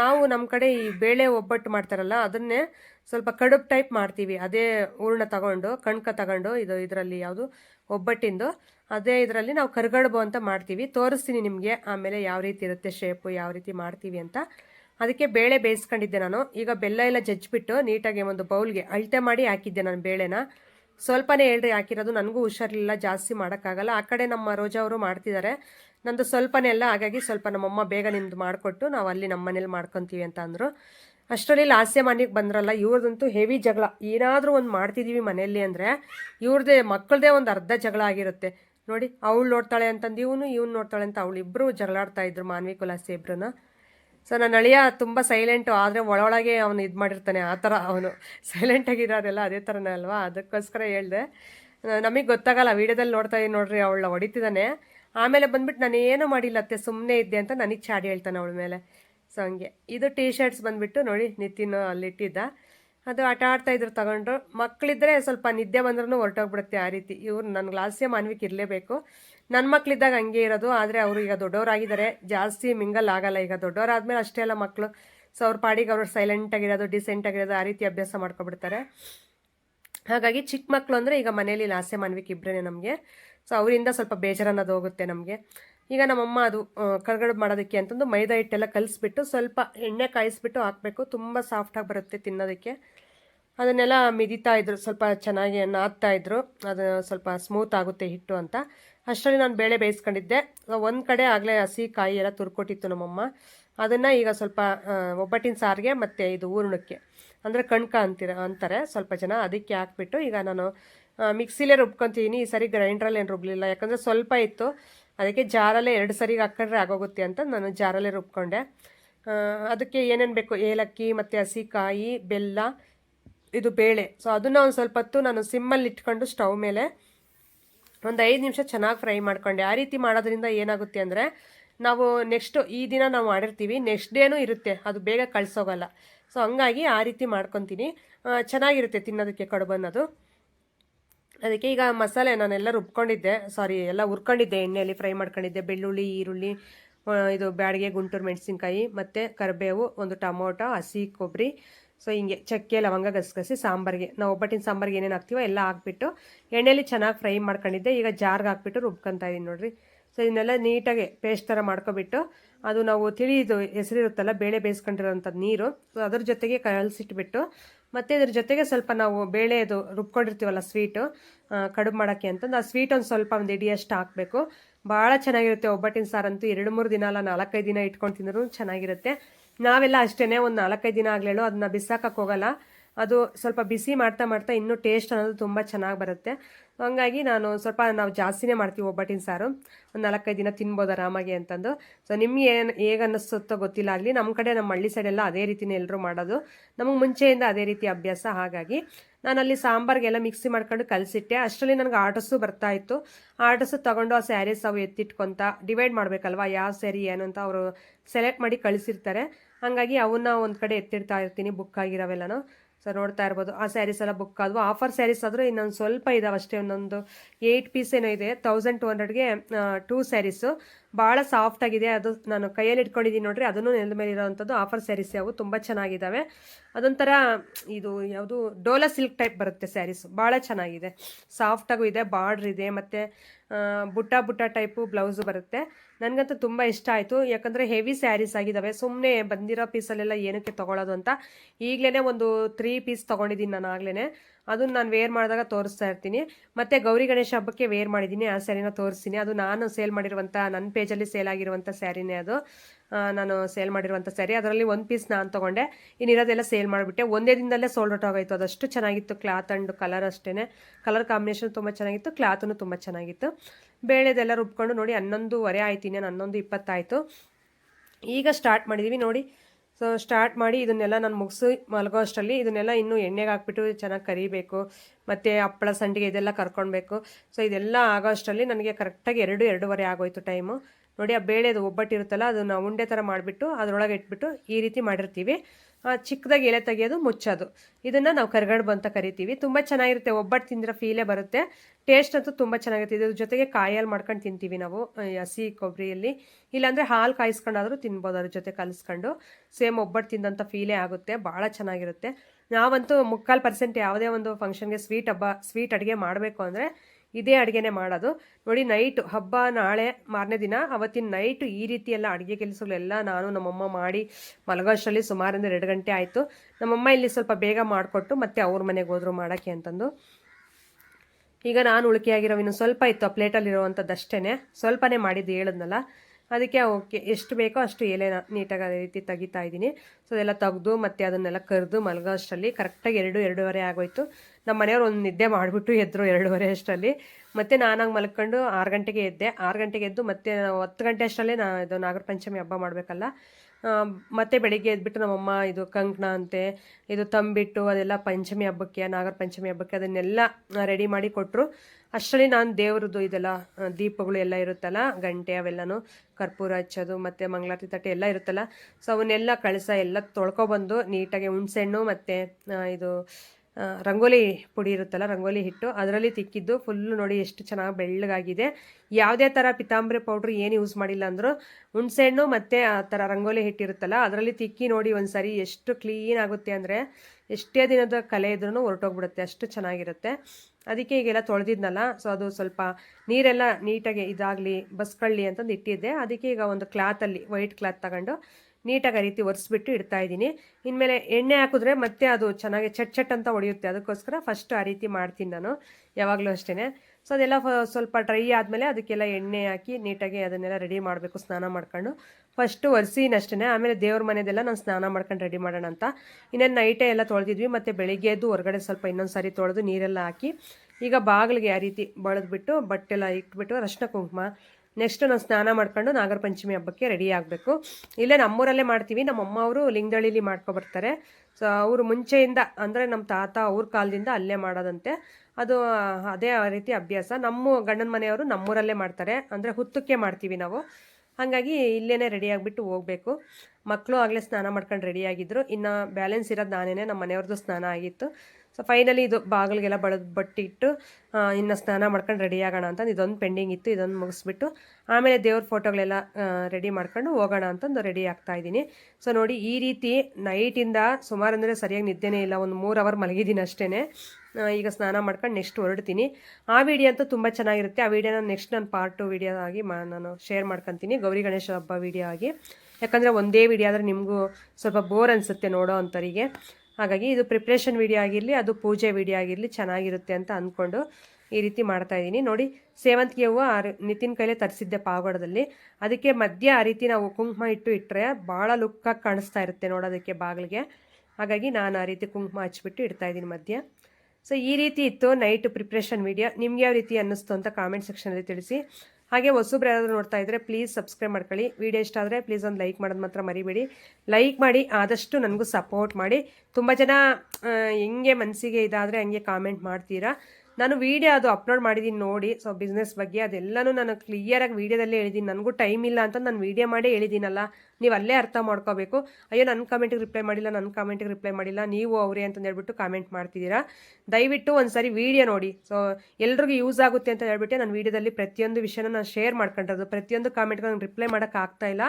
ನಾವು ನಮ್ಮ ಕಡೆ ಈ ಬೇಳೆ ಒಬ್ಬಟ್ಟು ಮಾಡ್ತಾರಲ್ಲ, ಅದನ್ನೇ ಸ್ವಲ್ಪ ಕಡುಬು ಟೈಪ್ ಮಾಡ್ತೀವಿ. ಅದೇ ಹೂರ್ಣ ತಗೊಂಡು, ಕಣ್ಕ ತಗೊಂಡು, ಇದು ಇದರಲ್ಲಿ ಯಾವುದು? ಒಬ್ಬಟ್ಟಿಂದು. ಅದೇ ಇದರಲ್ಲಿ ನಾವು ಕರ್ಗಡ್ಬು ಅಂತ ಮಾಡ್ತೀವಿ. ತೋರಿಸ್ತೀನಿ ನಿಮಗೆ ಆಮೇಲೆ ಯಾವ ರೀತಿ ಇರುತ್ತೆ ಶೇಪು ಯಾವ ರೀತಿ ಮಾಡ್ತೀವಿ ಅಂತ. ಅದಕ್ಕೆ ಬೇಳೆ ಬೇಯಿಸ್ಕೊಂಡಿದ್ದೆ ನಾನು. ಈಗ ಬೆಲ್ಲ ಎಲ್ಲ ಜಜ್ಜಿಬಿಟ್ಟು ನೀಟಾಗಿ ಒಂದು ಬೌಲ್ಗೆ ಅಳತೆ ಮಾಡಿ ಹಾಕಿದ್ದೆ ನಾನು ಬೇಳೆನ. ಸ್ವಲ್ಪನೇ ಹೇಳ್ರಿ ಹಾಕಿರೋದು, ನನಗೂ ಹುಷಾರಿಲ್ಲ, ಜಾಸ್ತಿ ಮಾಡೋಕ್ಕಾಗಲ್ಲ. ಆ ಕಡೆ ನಮ್ಮ ರೋಜಾ ಅವರು ಮಾಡ್ತಿದ್ದಾರೆ. ನಂದು ಸ್ವಲ್ಪನೇ ಅಲ್ಲ, ಹಾಗಾಗಿ ಸ್ವಲ್ಪ ನಮ್ಮಮ್ಮ ಬೇಗ ನಿಮ್ದು ಮಾಡಿಕೊಟ್ಟು ನಾವು ಅಲ್ಲಿ ನಮ್ಮ ಮನೇಲಿ ಮಾಡ್ಕೊತೀವಿ ಅಂತ ಅಂದರು. ಅಷ್ಟರಲ್ಲಿ ಲಾಸ್ಯ ಮನೆಗೆ ಬಂದ್ರಲ್ಲ, ಇವ್ರದಂತೂ ಹೆವಿ ಜಗಳ. ಏನಾದರೂ ಒಂದು ಮಾಡ್ತಿದ್ದೀವಿ ಮನೆಯಲ್ಲಿ ಅಂದರೆ ಇವ್ರದ್ದೇ ಮಕ್ಕಳದೇ ಒಂದು ಅರ್ಧ ಜಗಳ ಆಗಿರುತ್ತೆ. ನೋಡಿ, ಅವಳು ನೋಡ್ತಾಳೆ ಅಂತಂದು ಇವನು, ಇವ್ನು ನೋಡ್ತಾಳೆ ಅಂತ ಅವಳಿಬ್ಬರು ಜಗಳಾಡ್ತಾ ಇದ್ರು ಮಾನ್ವಿ ಕುಲಾಸಿ ಇಬ್ಬರನ್ನ ಸೊ ನನ್ನ ಅಳಿಯ ತುಂಬ ಸೈಲೆಂಟು ಆದರೆ ಒಳೊಳಗೆ ಅವನು ಇದು ಮಾಡಿರ್ತಾನೆ, ಆ ಥರ ಅವನು. ಸೈಲೆಂಟಾಗಿರೋದೆಲ್ಲ ಅದೇ ಥರನೇ ಅಲ್ವಾ? ಅದಕ್ಕೋಸ್ಕರ ಹೇಳಿದೆ. ನಮಗೆ ಗೊತ್ತಾಗಲ್ಲ, ವೀಡಿಯೋದಲ್ಲಿ ನೋಡ್ತಾ ಇದ್ದೀನಿ ನೋಡ್ರಿ ಅವಳ ಹೊಡಿತಿದ್ದಾನೆ ಆಮೇಲೆ ಬಂದ್ಬಿಟ್ಟು ನಾನು ಏನೂ ಮಾಡಿಲ್ಲ ಅತ್ತೆ ಸುಮ್ಮನೆ ಇದ್ದೆ ಅಂತ ನನಗೆ ಚಾಡಿ ಹೇಳ್ತಾನೆ ಅವಳ ಮೇಲೆ. ಸೊ ಹಂಗೆ ಇದು ಟೀ ಶರ್ಟ್ಸ್ ಬಂದ್ಬಿಟ್ಟು ನೋಡಿ ನಿತಿನ್ ಅಲ್ಲಿಟ್ಟಿದ್ದ. ಅದು ಆಟ ಆಡ್ತಾ ಇದ್ರು ತಗೊಂಡ್ರು. ಮಕ್ಕಳಿದ್ರೆ ಸ್ವಲ್ಪ ನಿದ್ದೆ ಬಂದ್ರೂ ಹೊರಟೋಗ್ಬಿಡುತ್ತೆ ಆ ರೀತಿ. ಇವ್ರು ನನ್ನ ಗ್ಲಾಸ್ಯ ಮಾನ್ವಿಕ್ ಇರಲೇಬೇಕು. ನನ್ನ ಮಕ್ಕಳಿದ್ದಾಗ ಹಂಗೆ ಇರೋದು, ಆದರೆ ಅವರು ಈಗ ದೊಡ್ಡವರಾಗಿದ್ದಾರೆ. ಜಾಸ್ತಿ ಮಿಂಗಲ್ ಆಗಲ್ಲ. ಈಗ ದೊಡ್ಡವರಾದ್ಮೇಲೆ ಅಷ್ಟೇ ಅಲ್ಲ ಮಕ್ಕಳು ಸೊ ಅವ್ರ ಪಾಡಿಗೆ ಅವರು ಡಿಸೆಂಟ್ ಆಗಿರೋದು ಆ ರೀತಿ ಅಭ್ಯಾಸ ಮಾಡ್ಕೊಬಿಡ್ತಾರೆ. ಹಾಗಾಗಿ ಚಿಕ್ಕ ಮಕ್ಕಳು ಅಂದರೆ ಈಗ ಮನೇಲಿ ಲಾಸ್ಯ ಮಾನ್ವಿಕ್ ಇಬ್ಬರೇ ನಮಗೆ. ಸೊ ಅವರಿಂದ ಸ್ವಲ್ಪ ಬೇಜಾರನ್ನೋದು ಹೋಗುತ್ತೆ ನಮಗೆ. ಈಗ ನಮ್ಮಮ್ಮ ಅದು ಕರ್ಗಡುಬು ಮಾಡೋದಕ್ಕೆ ಅಂತಂದು ಮೈದಾ ಹಿಟ್ಟೆಲ್ಲ ಕಲಿಸ್ಬಿಟ್ಟು ಸ್ವಲ್ಪ ಎಣ್ಣೆ ಕಾಯಿಸ್ಬಿಟ್ಟು ಹಾಕಬೇಕು. ತುಂಬ ಸಾಫ್ಟಾಗಿ ಬರುತ್ತೆ ತಿನ್ನೋದಕ್ಕೆ. ಅದನ್ನೆಲ್ಲ ಮಿದಿತಾ ಇದ್ರು, ಸ್ವಲ್ಪ ಚೆನ್ನಾಗಿ ನಾದ್ತಾ ಇದ್ರು. ಅದು ಸ್ವಲ್ಪ ಸ್ಮೂತ್ ಆಗುತ್ತೆ ಹಿಟ್ಟು ಅಂತ. ಅಷ್ಟರಲ್ಲಿ ನಾನು ಬೇಳೆ ಬೇಯಿಸ್ಕೊಂಡಿದ್ದೆ. ಒಂದು ಕಡೆ ಆಗಲೇ ಹಸಿ ಕಾಯಿ ಎಲ್ಲ ತುರ್ಕೊಟ್ಟಿತ್ತು ನಮ್ಮಮ್ಮ. ಅದನ್ನು ಈಗ ಸ್ವಲ್ಪ ಒಬ್ಬಟ್ಟಿನ ಸಾರಿಗೆ ಮತ್ತು ಇದು ಹೂರ್ಣಕ್ಕೆ. ಅಂದರೆ ಕಣ್ಕ ಅಂತೀರ, ಅಂತಾರೆ. ಸ್ವಲ್ಪ ಜನ ಅದಕ್ಕೆ ಹಾಕ್ಬಿಟ್ಟು ಈಗ ನಾನು ಮಿಕ್ಸಿಲೇ ರುಬ್ಕೊತೀನಿ. ಈ ಸರಿ ಗ್ರೈಂಡ್ರಲ್ಲಿ ಏನು ರುಬ್ಲಿಲ್ಲ. ಯಾಕಂದರೆ ಸ್ವಲ್ಪ ಇತ್ತು. ಅದಕ್ಕೆ ಜಾರಲ್ಲೇ ಎರಡು ಸರಿ ಹಾಕ್ಕೊಂಡ್ರೆ ಆಗೋಗುತ್ತೆ ಅಂತ ನಾನು ಜಾರಲ್ಲೇ ರುಬ್ಕೊಂಡೆ. ಅದಕ್ಕೆ ಏನೇನು ಬೇಕು? ಏಲಕ್ಕಿ ಮತ್ತು ಹಸಿ ಕಾಯಿ ಬೆಲ್ಲ, ಇದು ಬೇಳೆ. ಸೊ ಅದನ್ನು ಒಂದು ಸ್ವಲ್ಪ ಹೊತ್ತು ನಾನು ಸಿಮ್ಮಲ್ಲಿ ಇಟ್ಕೊಂಡು ಸ್ಟವ್ ಮೇಲೆ ಒಂದು ಐದು ನಿಮಿಷ ಚೆನ್ನಾಗಿ ಫ್ರೈ ಮಾಡ್ಕೊಂಡೆ. ಆ ರೀತಿ ಮಾಡೋದ್ರಿಂದ ಏನಾಗುತ್ತೆ ಅಂದರೆ ನಾವು ನೆಕ್ಸ್ಟು ಈ ದಿನ ನಾವು ಮಾಡಿರ್ತೀವಿ, ನೆಕ್ಸ್ಟ್ ಡೇನೂ ಇರುತ್ತೆ. ಅದು ಬೇಗ ಕಳಿಸೋಗಲ್ಲ. ಸೊ ಹಂಗಾಗಿ ಆ ರೀತಿ ಮಾಡ್ಕೊತೀನಿ. ಚೆನ್ನಾಗಿರುತ್ತೆ ತಿನ್ನೋದಕ್ಕೆ ಕಡುಬು ಅನ್ನೋದು ಅದಕ್ಕೆ ಈಗ ಮಸಾಲೆ ನಾನೆಲ್ಲ ರುಬ್ಕೊಂಡಿದ್ದೆ. ಸಾರಿ ಎಲ್ಲ ಹುರ್ಕೊಂಡಿದ್ದೆ. ಎಣ್ಣೆಯಲ್ಲಿ ಫ್ರೈ ಮಾಡ್ಕೊಂಡಿದ್ದೆ. ಬೆಳ್ಳುಳ್ಳಿ, ಈರುಳ್ಳಿ ಇದು ಬ್ಯಾಡಿಗೆ, ಗುಂಟೂರು, ಮೆಣಸಿನ್ಕಾಯಿ, ಮತ್ತು ಕರಿಬೇವು, ಒಂದು ಟೊಮೊಟೊ, ಹಸಿ ಕೊಬ್ಬರಿ. ಸೊ ಹಿಂಗೆ ಚಕ್ಕೆ, ಲವಂಗ ಗಸಗಸಿ, ಸಾಂಬಾರಿಗೆ. ನಾವು ಒಬ್ಬಟ್ಟಿನ ಸಾಂಬಾರಿಗೆ ಏನೇನು ಹಾಕ್ತೀವೋ ಎಲ್ಲ ಹಾಕ್ಬಿಟ್ಟು ಎಣ್ಣೆಯಲ್ಲಿ ಚೆನ್ನಾಗಿ ಫ್ರೈ ಮಾಡ್ಕೊಂಡಿದ್ದೆ. ಈಗ ಜಾರ್ಗೆ ಹಾಕ್ಬಿಟ್ಟು ರುಬ್ಕೊತಾ ಇದ್ದೀನಿ ನೋಡ್ರಿ. ಸೊ ಇದನ್ನೆಲ್ಲ ನೀಟಾಗಿ ಪೇಸ್ಟ್ ಥರ ಮಾಡ್ಕೊಬಿಟ್ಟು ಅದು ನಾವು ತಿಳಿದು ಹೆಸರಿರುತ್ತಲ್ಲ, ಬೇಳೆ ಬೇಯಿಸ್ಕೊಂಡಿರೋಂಥದ್ದು ನೀರು. ಸೊ ಅದ್ರ ಜೊತೆಗೆ ಕಲಸಿಟ್ಬಿಟ್ಟು, ಮತ್ತು ಇದ್ರ ಜೊತೆಗೆ ಸ್ವಲ್ಪ ನಾವು ಬೇಳೆ ಅದು ರುಬ್ಕೊಂಡಿರ್ತೀವಲ್ಲ ಸ್ವೀಟು ಕಡುಬು ಮಾಡೋಕ್ಕೆ ಅಂತಂದು ಆ ಸ್ವೀಟ್ ಒಂದು ಸ್ವಲ್ಪ ಒಂದು ಇಡಿಯಷ್ಟು ಹಾಕಬೇಕು. ಭಾಳ ಚೆನ್ನಾಗಿರುತ್ತೆ. ಒಬ್ಬಟ್ಟಿನ ಸಾರಂತೂ ಎರಡು, ಮೂರು ದಿನ ಅಲ್ಲ, ನಾಲ್ಕೈದು ದಿನ ಇಟ್ಕೊಂಡು ತಿಂದ್ರೂ ಚೆನ್ನಾಗಿರುತ್ತೆ. ನಾವೆಲ್ಲ ಅಷ್ಟೇ ಒಂದು ನಾಲ್ಕೈದು ದಿನ ಆಗಲೇಳು ಅದನ್ನ ಬಿಸಾಕಕ್ಕೆ ಹೋಗಲ್ಲ. ಅದು ಸ್ವಲ್ಪ ಬಿಸಿ ಮಾಡ್ತಾ ಮಾಡ್ತಾ ಇನ್ನೂ ಟೇಸ್ಟ್ ಅನ್ನೋದು ತುಂಬ ಚೆನ್ನಾಗಿ ಬರುತ್ತೆ. ಹಂಗಾಗಿ ನಾನು ಸ್ವಲ್ಪ ನಾವು ಜಾಸ್ತಿನೇ ಮಾಡ್ತೀವಿ ಒಬ್ಬಟ್ಟಿನ ಸಾರು. ಒಂದು ನಾಲ್ಕೈದು ದಿನ ತಿನ್ಬೋದು ಆರಾಮಾಗಿ ಅಂತಂದು. ಸೊ ನಿಮಗೆ ಏನು, ಹೇಗೆ ಅನ್ನಿಸುತ್ತೋ ಗೊತ್ತಿಲ್ಲ. ಆಗಲಿ ನಮ್ಮ ಕಡೆ, ನಮ್ಮ ಹಳ್ಳಿ ಸೈಡೆಲ್ಲ ಅದೇ ರೀತಿನೇ ಎಲ್ಲರೂ ಮಾಡೋದು. ನಮಗೆ ಮುಂಚೆಯಿಂದ ಅದೇ ರೀತಿ ಅಭ್ಯಾಸ. ಹಾಗಾಗಿ ನಾನು ಅಲ್ಲಿ ಸಾಂಬಾರಿಗೆಲ್ಲ ಮಿಕ್ಸಿ ಮಾಡ್ಕೊಂಡು ಕಲಸಿಟ್ಟೆ. ಅಷ್ಟರಲ್ಲಿ ನನಗೆ ಆರ್ಡರ್ಸು ಬರ್ತಾ ಇತ್ತು. ಆರ್ಡರ್ಸು ತೊಗೊಂಡು ಆ ಸ್ಯಾರೀಸ್ ಅವು ಎತ್ತಿಟ್ಕೊಂತ ಡಿವೈಡ್ ಮಾಡಬೇಕಲ್ವ? ಯಾವ ಸ್ಯಾರಿ, ಏನು ಅಂತ ಅವರು ಸೆಲೆಕ್ಟ್ ಮಾಡಿ ಕಳಿಸಿರ್ತಾರೆ. ಹಾಗಾಗಿ ಅವನ್ನ ಒಂದು ಕಡೆ ಎತ್ತಿಡ್ತಾ ಇರ್ತೀನಿ. ಬುಕ್ ಆಗಿರೋವೆಲ್ಲನೂ. ಸೊ ನೋಡ್ತಾ ಇರ್ಬೋದು. ಆ ಸ್ಯಾರೀಸ್ ಎಲ್ಲ ಬುಕ್ ಆದವು. ಆಫರ್ ಸ್ಯಾರೀಸ್ ಆದರೂ ಇನ್ನೊಂದು ಸ್ವಲ್ಪ ಇದಾವೆ ಅಷ್ಟೇ. ಒಂದೊಂದು ಏಯ್ಟ್ ಪೀಸ್ ಏನೋ ಇದೆ. ತೌಸಂಡ್ ಟು ಹಂಡ್ರೆಡ್ಗೆ ಟೂ ಸ್ಯಾರೀಸು ಭಾಳ ಸಾಫ್ಟ್ ಆಗಿದೆ. ಅದು ನಾನು ಕೈಯಲ್ಲಿ ಇಟ್ಕೊಂಡಿದ್ದೀನಿ ನೋಡ್ರಿ. ಅದನ್ನು ನೆಲದ ಮೇಲೆ ಇರೋವಂಥದ್ದು ಆಫರ್ ಸ್ಯಾರೀಸ್ ಅವು ತುಂಬ ಚೆನ್ನಾಗಿದ್ದಾವೆ ಅದೊಂಥರ ಇದು ಯಾವುದು, ಡೋಲಾ ಸಿಲ್ಕ್ ಟೈಪ್ ಬರುತ್ತೆ ಸ್ಯಾರೀಸ್ ಭಾಳ ಚೆನ್ನಾಗಿದೆ. ಸಾಫ್ಟಾಗೂ ಇದೆ, ಬಾರ್ಡ್ರ್ ಇದೆ. ಮತ್ತು ಬುಟ್ಟ ಬುಟ್ಟ ಟೈಪು ಬ್ಲೌಸು ಬರುತ್ತೆ. ನನಗಂತೂ ತುಂಬ ಇಷ್ಟ ಆಯಿತು. ಯಾಕಂದರೆ ಹೆವಿ ಸ್ಯಾರೀಸ್ ಆಗಿದ್ದಾವೆ ಸುಮ್ಮನೆ ಬಂದಿರೋ ಪೀಸಲ್ಲೆಲ್ಲ ಏನಕ್ಕೆ ತೊಗೊಳೋದು ಅಂತ. ಈಗಲೇ ಒಂದು ತ್ರೀ ಪೀಸ್ ತೊಗೊಂಡಿದ್ದೀನಿ ನಾನು ಆಗ್ಲೇ ಅದನ್ನು ನಾನು ವೇರ್ ಮಾಡಿದಾಗ ತೋರಿಸ್ತಾ ಇರ್ತೀನಿ. ಮತ್ತು ಗೌರಿ ಗಣೇಶ ಹಬ್ಬಕ್ಕೆ ವೇರ್ ಮಾಡಿದ್ದೀನಿ ಆ ಸ್ಯಾರಿನ ತೋರಿಸ್ತೀನಿ. ಅದು ನಾನು ಸೇಲ್ ಮಾಡಿರುವಂಥ ನನ್ನ ಪೇಜಲ್ಲಿ ಸೇಲ್ ಆಗಿರುವಂಥ ಸ್ಯಾರಿನೇ ಅದು. ನಾನು ಸೇಲ್ ಮಾಡಿರುವಂಥ ಸ್ಯಾರಿ ಅದರಲ್ಲಿ ಒಂದು ಪೀಸ್ ನಾನು ತೊಗೊಂಡೆ. ಇನ್ನಿರೋದೆಲ್ಲ ಸೇಲ್ ಮಾಡಿಬಿಟ್ಟೆ. ಒಂದೇ ದಿನದಲ್ಲೇ ಸೋಲ್ಡ್ ಔಟ್ ಆಗೋಯ್ತು. ಅದಷ್ಟು ಚೆನ್ನಾಗಿತ್ತು ಕ್ಲಾತ್ ಆ್ಯಂಡ್ ಕಲರ್ ಅಷ್ಟೇ ಕಲರ್ ಕಾಂಬಿನೇಷನ್ ತುಂಬ ಚೆನ್ನಾಗಿತ್ತು. ಕ್ಲಾತೂ ತುಂಬ ಚೆನ್ನಾಗಿತ್ತು. ಬೇಳೆದೆಲ್ಲ ರುಬ್ಕೊಂಡು ನೋಡಿ, ಹನ್ನೊಂದುವರೆ ಆಯ್ತು, ಇನ್ನೇನು ಹನ್ನೊಂದು ಇಪ್ಪತ್ತಾಯಿತು. ಈಗ ಸ್ಟಾರ್ಟ್ ಮಾಡಿದ್ದೀವಿ ನೋಡಿ. ಸೊ ಸ್ಟಾರ್ಟ್ ಮಾಡಿ ಇದನ್ನೆಲ್ಲ ನಾನು ಮುಗಿಸಿ ಮಲಗೋ ಅಷ್ಟರಲ್ಲಿ ಇದನ್ನೆಲ್ಲ ಇನ್ನೂ ಎಣ್ಣೆಗೆ ಹಾಕ್ಬಿಟ್ಟು ಚೆನ್ನಾಗಿ ಕರಿಬೇಕು. ಮತ್ತು ಹಪ್ಪಳ ಸಂಡಿಗೆ ಇದೆಲ್ಲ ಕರ್ಕೊಳ್ಬೇಕು. ಸೊ ಇದೆಲ್ಲ ಆಗೋ ಅಷ್ಟರಲ್ಲಿ ನನಗೆ ಕರೆಕ್ಟಾಗಿ ಎರಡು, ಎರಡೂವರೆ ಆಗೋಯ್ತು ಟೈಮು ನೋಡಿ, ಆ ಬೇಳೆದು ಒಬ್ಬಟ್ಟಿರುತ್ತಲ್ಲ ಅದನ್ನು ಉಂಡೆ ಥರ ಮಾಡಿಬಿಟ್ಟು ಅದರೊಳಗೆ ಇಟ್ಬಿಟ್ಟು ಈ ರೀತಿ ಮಾಡಿರ್ತೀವಿ. ಚಿಕ್ಕದಾಗಿ ಎಲೆ ತೆಗೆಯೋದು ಮುಚ್ಚೋದು. ಇದನ್ನು ನಾವು ಕರ್ಗಡ್ಬು ಅಂತ ಕರಿತೀವಿ. ತುಂಬ ಚೆನ್ನಾಗಿರುತ್ತೆ. ಒಬ್ಬಟ್ಟು ತಿಂದ್ರೆ ಫೀಲೇ ಬರುತ್ತೆ. ಟೇಸ್ಟ್ ಅಂತೂ ತುಂಬ ಚೆನ್ನಾಗಿರುತ್ತೆ. ಇದ್ರ ಜೊತೆಗೆ ಕಾಯಲ್ಲಿ ಮಾಡ್ಕೊಂಡು ತಿಂತೀವಿ ನಾವು ಹಸಿ ಕೊಬ್ಬರಿಯಲ್ಲಿ. ಇಲ್ಲಾಂದರೆ ಹಾಲು ಕಾಯಿಸ್ಕೊಂಡಾದರೂ ತಿನ್ಬೋದು ಅದ್ರ ಜೊತೆ ಕಲಿಸ್ಕೊಂಡು. ಸೇಮ್ ಒಬ್ಬಟ್ಟು ತಿಂದಂಥ ಫೀಲೇ ಆಗುತ್ತೆ. ಭಾಳ ಚೆನ್ನಾಗಿರುತ್ತೆ. ನಾವಂತೂ ಮುಕ್ಕಾಲು ಪರ್ಸೆಂಟ್ ಯಾವುದೇ ಒಂದು ಫಂಕ್ಷನ್ಗೆ ಸ್ವೀಟ್ ಹಬ್ಬ ಸ್ವೀಟ್ ಅಡುಗೆ ಮಾಡಬೇಕು ಅಂದರೆ ಇದೇ ಅಡುಗೆನೇ ಮಾಡೋದು. ನೋಡಿ ನೈಟ್ ಹಬ್ಬ ನಾಳೆ ಮಾರನೇ ದಿನ, ಅವತ್ತಿನ ನೈಟ್ ಈ ರೀತಿ ಎಲ್ಲ ಅಡುಗೆ ಕೆಲಸಗಳೆಲ್ಲ ನಾನು ನಮ್ಮಮ್ಮ ಮಾಡಿ ಮಲಗೋಷ್ಟರಲ್ಲಿ ಸುಮಾರು ಅಂದರೆ ಎರಡು ಗಂಟೆ ಆಯಿತು. ನಮ್ಮಮ್ಮ ಇಲ್ಲಿ ಸ್ವಲ್ಪ ಬೇಗ ಮಾಡಿಕೊಟ್ಟು ಮತ್ತೆ ಅವ್ರ ಮನೆಗೆ ಹೋದ್ರು ಮಾಡೋಕ್ಕೆ ಅಂತಂದು. ಈಗ ನಾನು ಉಳಿಕೆಯಾಗಿರೋ ಇನ್ನು ಸ್ವಲ್ಪ ಇತ್ತು, ಆ ಪ್ಲೇಟಲ್ಲಿರುವಂಥದ್ದು ಅಷ್ಟೇ ಸ್ವಲ್ಪನೇ ಮಾಡಿದ್ದು ಹೇಳಿದ್ನಲ್ಲ. ಅದಕ್ಕೆ ಓಕೆ, ಎಷ್ಟು ಬೇಕೋ ಅಷ್ಟು ಎಲೆನ ನೀಟಾಗಿ ಅದೇ ರೀತಿ ತೆಗಿತಾ ಇದ್ದೀನಿ. ಸೊ, ಅದೆಲ್ಲ ತೆಗೆದು ಮತ್ತು ಅದನ್ನೆಲ್ಲ ಕರೆದು ಮಲಗೋ ಅಷ್ಟರಲ್ಲಿ ಕರೆಕ್ಟಾಗಿ ಎರಡು, ಎರಡೂವರೆ ಆಗೋಯ್ತು. ನಮ್ಮ ಮನೆಯವ್ರು ಒಂದು ನಿದ್ದೆ ಮಾಡಿಬಿಟ್ಟು ಎದ್ದರು ಎರಡೂವರೆ ಅಷ್ಟರಲ್ಲಿ. ಮತ್ತು ನಾನಾಗಿ ಮಲ್ಕೊಂಡು ಆರು ಗಂಟೆಗೆ ಎದ್ದೆ. ಆರು ಗಂಟೆಗೆ ಎದ್ದು ಮತ್ತೆ ಹತ್ತು ಗಂಟೆ ಅಷ್ಟರಲ್ಲೇ ನಾ ಇದು ನಾಗರ ಪಂಚಮಿ ಹಬ್ಬ ಮಾಡಬೇಕಲ್ಲ. ಮತ್ತೆ ಬೆಳಿಗ್ಗೆ ಎದ್ಬಿಟ್ಟು ನಮ್ಮಮ್ಮ ಇದು ಕಂಕಣ ಅಂತೆ, ಇದು ತಂಬಿಟ್ಟು ಅದೆಲ್ಲ ಪಂಚಮಿ ಹಬ್ಬಕ್ಕೆ ನಾಗರ ಪಂಚಮಿ ಹಬ್ಬಕ್ಕೆ ಅದನ್ನೆಲ್ಲ ರೆಡಿ ಮಾಡಿ ಕೊಟ್ಟರು ಅಷ್ಟರಲ್ಲಿ ನಾನು ದೇವ್ರದ್ದು ಇದೆಲ್ಲ ದೀಪಗಳು ಎಲ್ಲ ಇರುತ್ತಲ್ಲ, ಗಂಟೆ ಅವೆಲ್ಲನೂ ಕರ್ಪೂರ ಹಚ್ಚೋದು ಮತ್ತು ಮಂಗಳಾರತಿ ತಟ್ಟೆ ಎಲ್ಲ ಇರುತ್ತಲ್ಲ. ಸೊ ಅವನ್ನೆಲ್ಲ ಕಳಸ ಎಲ್ಲ ತೊಳ್ಕೊಬಂದು ನೀಟಾಗಿ ಹುಣಸೆಹಣ್ಣು ಮತ್ತು ಇದು ರಂಗೋಲಿ ಪುಡಿ ಇರುತ್ತಲ್ಲ, ರಂಗೋಲಿ ಹಿಟ್ಟು, ಅದರಲ್ಲಿ ತಿಕ್ಕಿದ್ದು ಫುಲ್ಲು ನೋಡಿ ಎಷ್ಟು ಚೆನ್ನಾಗಿ ಬೆಳ್ಳಗಾಗಿದೆ. ಯಾವುದೇ ಥರ ಪಿತಾಂಬರಿ ಪೌಡ್ರ್ ಏನು ಯೂಸ್ ಮಾಡಿಲ್ಲ ಅಂದರೂ ಹುಣಸೆಹಣ್ಣು ಮತ್ತು ಆ ಥರ ರಂಗೋಲಿ ಹಿಟ್ಟಿರುತ್ತಲ್ಲ ಅದರಲ್ಲಿ ತಿಕ್ಕಿ ನೋಡಿ ಒಂದು ಸರಿ ಎಷ್ಟು ಕ್ಲೀನ್ ಆಗುತ್ತೆ ಅಂದರೆ ಎಷ್ಟೇ ದಿನದ ಕಲೆ ಇದ್ರೂ ಹೊರಟೋಗ್ಬಿಡುತ್ತೆ, ಅಷ್ಟು ಚೆನ್ನಾಗಿರುತ್ತೆ. ಅದಕ್ಕೆ ಈಗೆಲ್ಲ ತೊಳೆದಿದ್ನಲ್ಲ ಸೊ ಅದು ಸ್ವಲ್ಪ ನೀರೆಲ್ಲ ನೀಟಾಗಿ ಇದಾಗಲಿ, ಬಸ್ಕಳ್ಳಿ ಅಂತಂದು ಇಟ್ಟಿದ್ದೆ. ಅದಕ್ಕೆ ಈಗ ಒಂದು ಕ್ಲಾತಲ್ಲಿ ವೈಟ್ ಕ್ಲಾತ್ ತಗೊಂಡು ನೀಟಾಗಿ ಆ ರೀತಿ ಒರೆಸ್ಬಿಟ್ಟು ಇಡ್ತಾ ಇದ್ದೀನಿ. ಇನ್ಮೇಲೆ ಎಣ್ಣೆ ಹಾಕಿದ್ರೆ ಮತ್ತೆ ಅದು ಚೆನ್ನಾಗಿ ಚಟ್ ಚಟ್ ಅಂತ ಹೊಡೆಯುತ್ತೆ ಅದಕ್ಕೋಸ್ಕರ ಫಸ್ಟ್ ಆ ರೀತಿ ಮಾಡ್ತೀನಿ ನಾನು, ಯಾವಾಗಲೂ ಅಷ್ಟೇ ಸೊ ಅದೆಲ್ಲ ಸ್ವಲ್ಪ ಡ್ರೈ ಆದಮೇಲೆ ಅದಕ್ಕೆಲ್ಲ ಎಣ್ಣೆ ಹಾಕಿ ನೀಟಾಗಿ ಅದನ್ನೆಲ್ಲ ರೆಡಿ ಮಾಡಬೇಕು, ಸ್ನಾನ ಮಾಡ್ಕೊಂಡು. ಫಸ್ಟು ಒರೆಸಿನಷ್ಟೇ ಆಮೇಲೆ ದೇವ್ರ ಮನೆದೆಲ್ಲ ನಾನು ಸ್ನಾನ ಮಾಡ್ಕೊಂಡು ರೆಡಿ ಮಾಡೋಣ ಅಂತ. ಇನ್ನೇನು ನೈಟೇ ಎಲ್ಲ ತೊಳೆದಿದ್ವಿ. ಮತ್ತು ಬೆಳಿಗ್ಗೆ ಎದ್ದು ಹೊರಗಡೆ ಸ್ವಲ್ಪ ಇನ್ನೊಂದು ಸಾರಿ ತೊಳೆದು ನೀರೆಲ್ಲ ಹಾಕಿ, ಈಗ ಬಾಗಿಲಿಗೆ ಆ ರೀತಿ ಬಳದ್ಬಿಟ್ಟು ಬಟ್ಟೆಲ್ಲ ಇಟ್ಬಿಟ್ಟು ಅರಶಿನ ಕುಂಕುಮ ನೆಕ್ಸ್ಟ್ ನಾವು ಸ್ನಾನ ಮಾಡ್ಕೊಂಡು ನಾಗರ ಪಂಚಮಿ ಹಬ್ಬಕ್ಕೆ ರೆಡಿ ಆಗಬೇಕು. ಇಲ್ಲೇ ನಮ್ಮೂರಲ್ಲೇ ಮಾಡ್ತೀವಿ. ನಮ್ಮ ಅಮ್ಮ ಅವರು ಲಿಂಗದಳ್ಳಿಲಿ ಮಾಡ್ಕೊಬರ್ತಾರೆ ಸೊ ಅವರು ಮುಂಚೆಯಿಂದ, ಅಂದರೆ ನಮ್ಮ ತಾತ ಅವ್ರ ಕಾಲದಿಂದ ಅಲ್ಲೇ ಮಾಡೋದಂತೆ. ಅದು, ಅದೇ ರೀತಿ ಅಭ್ಯಾಸ. ನಮ್ಮ ಗಂಡನ ಮನೆಯವರು ನಮ್ಮೂರಲ್ಲೇ ಮಾಡ್ತಾರೆ. ಅಂದರೆ ಹುತ್ತಕ್ಕೆ ಮಾಡ್ತೀವಿ ನಾವು. ಹಾಗಾಗಿ ಇಲ್ಲೇ ರೆಡಿ ಆಗಿಬಿಟ್ಟು ಹೋಗಬೇಕು. ಮಕ್ಕಳು ಆಗಲೇ ಸ್ನಾನ ಮಾಡ್ಕೊಂಡು ರೆಡಿಯಾಗಿದ್ದರು ಇನ್ನು ಬ್ಯಾಲೆನ್ಸ್ ಇರೋದು ನಾನೇ ನಮ್ಮ ಮನೆಯವ್ರದ್ದು ಸ್ನಾನ ಆಗಿತ್ತು. ಸೊ ಫೈನಲಿ ಇದು ಬಾಗಿಲಿಗೆಲ್ಲ ಬಳದ್ ಬಟ್ಟಿಟ್ಟು ಇನ್ನು ಸ್ನಾನ ಮಾಡ್ಕೊಂಡು ರೆಡಿ ಆಗೋಣ ಅಂತಂದು ಇದೊಂದು ಪೆಂಡಿಂಗ್ ಇತ್ತು, ಇದೊಂದು ಮುಗಿಸ್ಬಿಟ್ಟು, ಆಮೇಲೆ ದೇವ್ರ ಫೋಟೋಗಳೆಲ್ಲ ರೆಡಿ ಮಾಡ್ಕೊಂಡು ಹೋಗೋಣ ಅಂತಂದು ರೆಡಿ ಆಗ್ತಾ ಇದ್ದೀನಿ. ಸೊ ನೋಡಿ ಈ ರೀತಿ ನೈಟಿಂದ ಸುಮಾರು ಅಂದರೆ ಸರಿಯಾಗಿ ನಿದ್ದೆನೇ ಇಲ್ಲ, ಒಂದು ಮೂರು ಅವರ್ ಮಲಗಿದ್ದೀನಿ ಅಷ್ಟೇ ಈಗ ಸ್ನಾನ ಮಾಡ್ಕೊಂಡು ನೆಕ್ಸ್ಟ್ ಹೊರಡ್ತೀನಿ. ಆ ವಿಡಿಯೋ ಅಂತೂ ತುಂಬ ಚೆನ್ನಾಗಿರುತ್ತೆ. ಆ ವಿಡಿಯೋನ ನೆಕ್ಸ್ಟ್ ನಾನು ಪಾರ್ಟ್ ಟು ವಿಡಿಯೋ ಆಗಿ ಮಾ, ನಾನು ಶೇರ್ ಮಾಡ್ಕೊತೀನಿ. ಗೌರಿ ಗಣೇಶ ಹಬ್ಬ ವಿಡಿಯೋ ಆಗಿ. ಯಾಕಂದರೆ ಒಂದೇ ವಿಡಿಯೋ ಆದರೆ ನಿಮಗೂ ಸ್ವಲ್ಪ ಬೋರ್ ಅನಿಸುತ್ತೆ ನೋಡೋ ಅಂಥವರಿಗೆ ಹಾಗಾಗಿ ಇದು ಪ್ರಿಪ್ರೇಷನ್ ವಿಡಿಯೋ ಆಗಿರಲಿ, ಅದು ಪೂಜೆ ವಿಡಿಯೋ ಆಗಿರಲಿ ಚೆನ್ನಾಗಿರುತ್ತೆ ಅಂತ ಅಂದ್ಕೊಂಡು ಈ ರೀತಿ ಮಾಡ್ತಾ ಇದ್ದೀನಿ. ನೋಡಿ, ಸೇವಂತಿಗೆ ಹೂವು ನಿತಿನ್ ಕೈಲೇ ತರಿಸಿದ್ದೆ ಪಾವಗಡದಲ್ಲಿ. ಅದಕ್ಕೆ ಮಧ್ಯೆ ಆ ರೀತಿ ನಾವು ಕುಂಕುಮ ಇಟ್ಟು ಇಟ್ಟರೆ ಭಾಳ ಲುಕ್ಕಾಗಿ ಕಾಣಿಸ್ತಾ ಇರುತ್ತೆ ನೋಡೋದಕ್ಕೆ ಬಾಗಿಲಿಗೆ. ಹಾಗಾಗಿ ನಾನು ಆ ರೀತಿ ಕುಂಕುಮ ಹಚ್ಬಿಟ್ಟು ಇಡ್ತಾ ಇದ್ದೀನಿ ಮಧ್ಯೆ. ಸೊ ಈ ರೀತಿ ಇತ್ತು ನೈಟ್ ಪ್ರಿಪ್ರೇಷನ್ ವಿಡಿಯೋ ನಿಮ್ಗೆ ಯಾವ ರೀತಿ ಅನ್ನಿಸ್ತು ಅಂತ ಕಾಮೆಂಟ್ ಸೆಕ್ಷನಲ್ಲಿ ತಿಳಿಸಿ. ಹಾಗೆ ಹೊಸಬ್ರು ಯಾರಾದರೂ ನೋಡ್ತಾ ಇದ್ದರೆ ಪ್ಲೀಸ್ ಸಬ್ಸ್ಕ್ರೈಬ್ ಮಾಡ್ಕೊಳ್ಳಿ. ವಿಡಿಯೋ ಇಷ್ಟ ಆದರೆ ಪ್ಲೀಸ್ ಒಂದು ಲೈಕ್ ಮಾಡೋದು ಮಾತ್ರ ಮರಿಬೇಡಿ. ಲೈಕ್ ಮಾಡಿ, ಆದಷ್ಟು ನನಗೂ ಸಪೋರ್ಟ್ ಮಾಡಿ. ತುಂಬ ಜನ ಹೆಂಗೆ ಮನಸ್ಸಿಗೆ ಇದಾದರೆ ಹಂಗೆ ಕಾಮೆಂಟ್ ಮಾಡ್ತೀರಾ. ನಾನು ವೀಡಿಯೋ ಅದು ಅಪ್ಲೋಡ್ ಮಾಡಿದ್ದೀನಿ ನೋಡಿ ಸೊ ಬಿಸ್ನೆಸ್ ಬಗ್ಗೆ ಅದೆಲ್ಲನೂ ನಾನು ಕ್ಲಿಯರಾಗಿ ವೀಡಿಯೋದಲ್ಲೇ ಹೇಳಿದ್ದೀನಿ ನನಗೂ ಟೈಮ್ ಇಲ್ಲ ಅಂತ ನಾನು ವೀಡಿಯೋ ಮಾಡೇ ಹೇಳಿದ್ದೀನಲ್ಲ ನೀವು ಅಲ್ಲೇ ಅರ್ಥ ಮಾಡ್ಕೋಬೇಕು. ಅಯ್ಯೋ ನನ್ನ ಕಾಮೆಂಟಿಗೆ ರಿಪ್ಲೈ ಮಾಡಿಲ್ಲ ನನ್ನ ಕಾಮೆಂಟಿಗೆ ರಿಪ್ಲೈ ಮಾಡಿಲ್ಲ, ನೀವು ಅವರೇ ಅಂತ ಹೇಳ್ಬಿಟ್ಟು ಕಾಮೆಂಟ್ ಮಾಡ್ತಿದ್ದೀರಾ? ದಯವಿಟ್ಟು ಒಂದು ಸರಿ ವೀಡಿಯೋ ನೋಡಿ. ಸೊ ಎಲ್ರಿಗೂ ಯೂಸ್ ಆಗುತ್ತೆ ಅಂತ ಹೇಳ್ಬಿಟ್ಟು ನಾನು ವೀಡಿಯೋದಲ್ಲಿ ಪ್ರತಿಯೊಂದು ವಿಷಯನ ನಾನು ಶೇರ್ ಮಾಡ್ಕೊಂಡಿರೋದು. ಪ್ರತಿಯೊಂದು ಕಾಮೆಂಟ್ಗೆ ನಾನು ರಿಪ್ಲೈ ಮಾಡೋಕೆ ಆಗ್ತಾ ಇಲ್ಲ.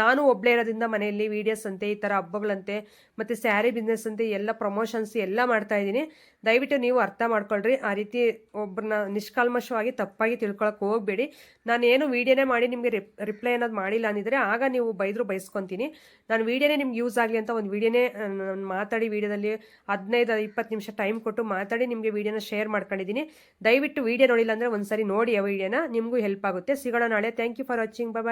ನಾನು ಒಬ್ಬಳೇ ಇರೋದ್ರಿಂದ ಮನೆಯಲ್ಲಿ ವೀಡಿಯೋಸ್ ಅಂತೆ, ಈ ಥರ ಹಬ್ಬಗಳಂತೆ, ಮತ್ತು ಸ್ಯಾರಿ ಬಿಸ್ನೆಸ್ ಅಂತೆ, ಎಲ್ಲ ಪ್ರಮೋಷನ್ಸ್ ಎಲ್ಲ ಮಾಡ್ತಾ ಇದ್ದೀನಿ. ದಯವಿಟ್ಟು ನೀವು ಅರ್ಥ ಮಾಡ್ಕೊಳ್ರಿ. ಆ ರೀತಿ ಒಬ್ಬರನ್ನ ನಿಷ್ಕಾಲ್ಮಶವಾಗಿ ತಪ್ಪಾಗಿ ತಿಳ್ಕೊಳಕ್ಕೆ ಹೋಗಬೇಡಿ. ನಾನು ಏನು ವೀಡಿಯೋನೇ ಮಾಡಿ ನಿಮಗೆ ರಿಪ್ ರಿಪ್ಲೈ ಅನ್ನೋದು ಮಾಡಿಲ್ಲ ಅಂದಿದ್ರೆ ಆಗ ನೀವು ಬೈದರೂ ಬೈಸ್ಕೊತೀನಿ ನಾನು ವೀಡಿಯೋನೇ ನಿಮ್ಗೆ ಯೂಸ್ ಆಗಲಿ ಅಂತ ಒಂದು ವೀಡಿಯೋನೇ ನಾನು ಮಾತಾಡಿ ವೀಡಿಯೋದಲ್ಲಿ ಹದಿನೈದು, ಇಪ್ಪತ್ತು ನಿಮಿಷ ಟೈಮ್ ಕೊಟ್ಟು ಮಾತಾಡಿ ನಿಮಗೆ ವೀಡಿಯೋನ ಶೇರ್ ಮಾಡ್ಕೊಂಡಿದ್ದೀನಿ ದಯವಿಟ್ಟು ವೀಡಿಯೋ ನೋಡಿಲ್ಲ ಅಂದರೆ ಒಂದು ಸರಿ ನೋಡಿ ಆ ವೀಡಿಯೋನ. ನಿಮಗೂ ಹೆಲ್ಪ್ ಆಗುತ್ತೆ. ಸಿಗೋಣ ನಾಳೆ. Thank you for watching bye